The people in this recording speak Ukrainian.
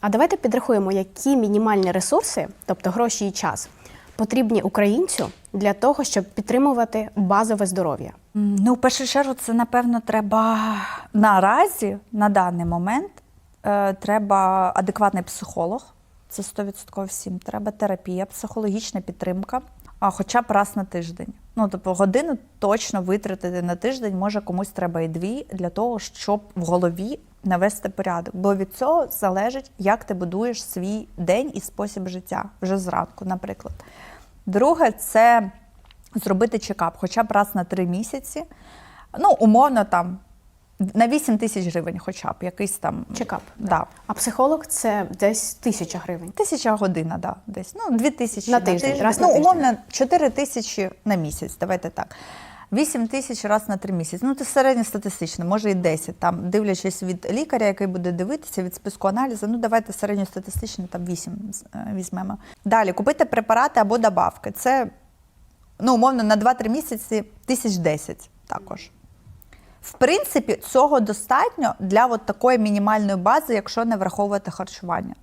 А давайте підрахуємо, які мінімальні ресурси, тобто гроші і час, потрібні українцю для того, щоб підтримувати базове здоров'я. Ну, в першу чергу, це напевно треба наразі, на даний момент, е, треба адекватний психолог. Це 100% всім. Треба терапія, психологічна підтримка, а хоча б раз на тиждень. Ну, тобто годину точно витратити на тиждень, може комусь треба і дві для того, щоб в голові навести порядок. Бо від цього залежить, як ти будуєш свій день і спосіб життя вже зранку, наприклад. Друге, це зробити чекап хоча б раз на три місяці. Ну, умовно, там на 8 тисяч гривень, хоча б якийсь там Чекап. Да. А психолог це десь тисяча гривень. Тисяча година, да, десь. Ну, дві тисячі На тиждень, раз на ну, тиждень. умовно, 4 тисячі на місяць, давайте так. 8 тисяч раз на три місяці. Ну, це середньостатистично, може і 10. Там, дивлячись від лікаря, який буде дивитися, від списку аналізу, ну давайте середньостатистично там 8 е, візьмемо. Далі, купити препарати або добавки. Це, ну, умовно, на 2-3 місяці тисяч 10 також. В принципі, цього достатньо для от такої мінімальної бази, якщо не враховувати харчування.